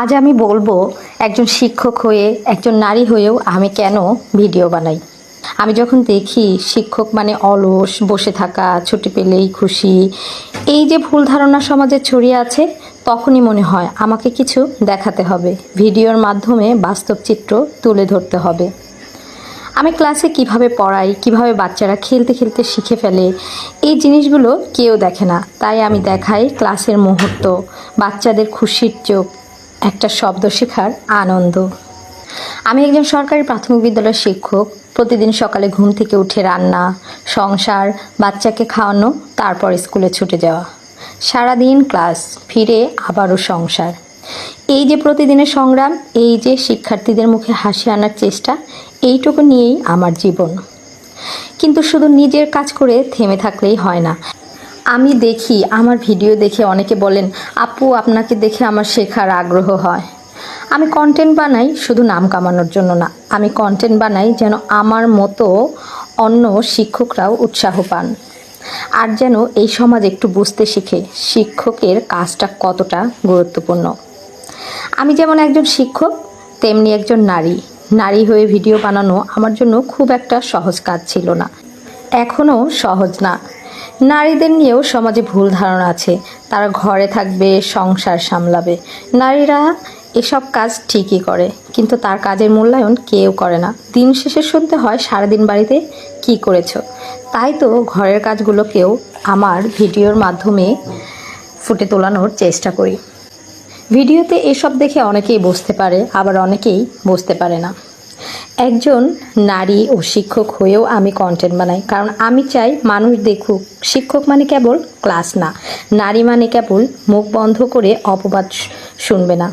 আজ আমি বলব, একজন শিক্ষক হয়ে, একজন নারী হয়েও আমি কেন ভিডিও বানাই? আমি যখন দেখি শিক্ষক মানে অলস, বসে থাকা, ছুটি পেলেই খুশি, এই যে ভুল ধারণা সমাজে ছড়িয়ে আছে, তখনই মনে হয় আমাকে কিছু দেখাতে হবে। ভিডিওর মাধ্যমে বাস্তব চিত্র তুলে ধরতে হবে। আমি ক্লাসে কীভাবে পড়াই, কীভাবে বাচ্চারা খেলতে খেলতে শিখে ফেলে, এই জিনিসগুলো কেউ দেখে না। তাই আমি দেখাই ক্লাসের মুহূর্ত, বাচ্চাদের খুশির চোখ একটা শব্দ শেখার আনন্দ। আমি একজন সরকারি প্রাথমিক বিদ্যালয়ের শিক্ষক। প্রতিদিন সকালে ঘুম থেকে উঠে রান্না, সংসার, বাচ্চাকে খাওয়ানো, তারপর স্কুলে ছুটে যাওয়া। সারাদিন ক্লাস, ফিরে আবারও সংসার। এই যে প্রতিদিনের সংগ্রাম, এই যে শিক্ষার্থীদের মুখে হাসি আনার চেষ্টা, এইটুকু নিয়েই আমার জীবন। কিন্তু শুধু নিজের কাজ করে থেমে থাকলেই হয় না। আমি দেখি, আমার ভিডিও দেখে অনেকে বলেন, আপু, আপনাকে দেখে আমার শেখার আগ্রহ হয়। আমি কন্টেন্ট বানাই শুধু নাম কামানোর জন্য না, আমি কন্টেন্ট বানাই যেন আমার মতো অন্য শিক্ষকরাও উৎসাহ পান। আর যেন এই সমাজ একটু বুঝতে শিখে শিক্ষকের কাজটা কতটা গুরুত্বপূর্ণ। আমি যেমন একজন শিক্ষক, তেমনি একজন নারী। নারী হয়ে ভিডিও বানানো আমার জন্য খুব একটা সহজ কাজ ছিল না। এখনও সহজ না। নারীদের নিয়েও সমাজে ভুল ধারণা আছে। তারা ঘরে থাকবে, সংসার সামলাবে। নারীরা এসব কাজ ঠিকই করে, কিন্তু তার কাজের মূল্যায়ন কেউ করে না। দিন শেষে শুনতে হয়, সারাদিন বাড়িতে কি করেছ? তাই তো ঘরের কাজগুলোকেও আমার ভিডিওর মাধ্যমে ফুটে তোলানোর চেষ্টা করি। ভিডিওতে এসব দেখে অনেকেই বুঝতে পারে, আবার অনেকেই বুঝতে পারে না। একজন নারী ও শিক্ষক হয়েও আমি কন্টেন্ট বানাই। কারণ আমি চাই মানুষ দেখুক, শিক্ষক মানে কেবল ক্লাস না। নারী মানে কেবল মুখ বন্ধ করে অপবাদ শুনবে না।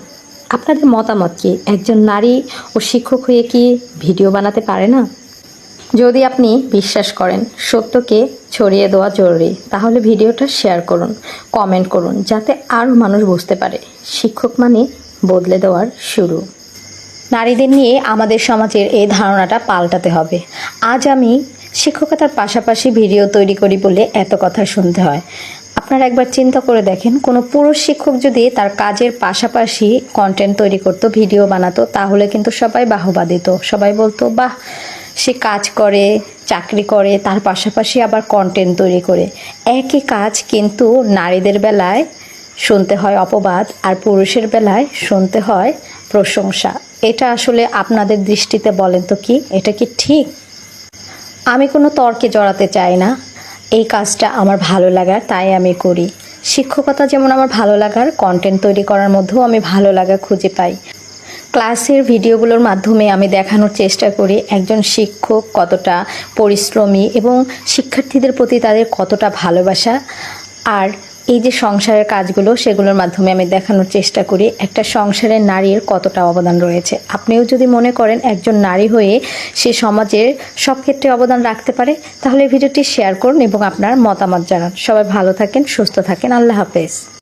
আপনাদের মতামত কি? একজন নারী ও শিক্ষক হয়ে কি ভিডিও বানাতে পারে না? যদি আপনি বিশ্বাস করেন সত্যকে ছড়িয়ে দেওয়া জরুরি, তাহলে ভিডিওটা শেয়ার করুন কমেন্ট করুন, যাতে আরও মানুষ বুঝতে পারে। শিক্ষক মানে বদলে দেওয়ার শুরু। নারীদের নিয়ে আমাদের সমাজের এই ধারণাটা পাল্টাতে হবে। আজ আমি শিক্ষকতার পাশাপাশি ভিডিও তৈরি করি বলে এত কথা শুনতে হয়। আপনারা একবার চিন্তা করে দেখেন, কোনো পুরুষ শিক্ষক যদি তার কাজের পাশাপাশি কন্টেন্ট তৈরি করতো, ভিডিও বানাতো, তাহলে কিন্তু সবাই বাহবা দিত। সবাই বলতো, বাহ, সে কাজ করে, চাকরি করে, তার পাশাপাশি আবার কন্টেন্ট তৈরি করে। একই কাজ কিন্তু নারীদের বেলায় শুনতে হয় অপবাদ, আর পুরুষের বেলায় শুনতে হয় প্রশংসা। এটা আসলে আপনাদের দৃষ্টিতে বলেন তো কি? এটা কি ঠিক? আমি কোনো তর্কে জড়াতে চাই না। এই কাজটা আমার ভালো লাগার, তাই আমি করি। শিক্ষকতা যেমন আমার ভালো লাগার কন্টেন্ট তৈরি করার মধ্যেও আমি ভালো লাগা খুঁজে পাই। ক্লাসের ভিডিওগুলোর মাধ্যমে আমি দেখানোর চেষ্টা করি একজন শিক্ষক কতটা পরিশ্রমী এবং শিক্ষার্থীদের প্রতি তাদের কতটা ভালোবাসা। আর এই যে সংসারের কাজগুলো, সেগুলোর মাধ্যমে আমি দেখানোর চেষ্টা করি, একটা সংসারের নারীর কতটা অবদান রয়েছে। আপনিও যদি মনে করেন একজন নারী হয়ে সে সমাজের সব ক্ষেত্রে অবদান রাখতে পারে, তাহলে ভিডিওটি শেয়ার করুন এবং আপনার মতামত জানান। সবাই ভালো থাকেন, সুস্থ থাকেন। আল্লাহ হাফেজ।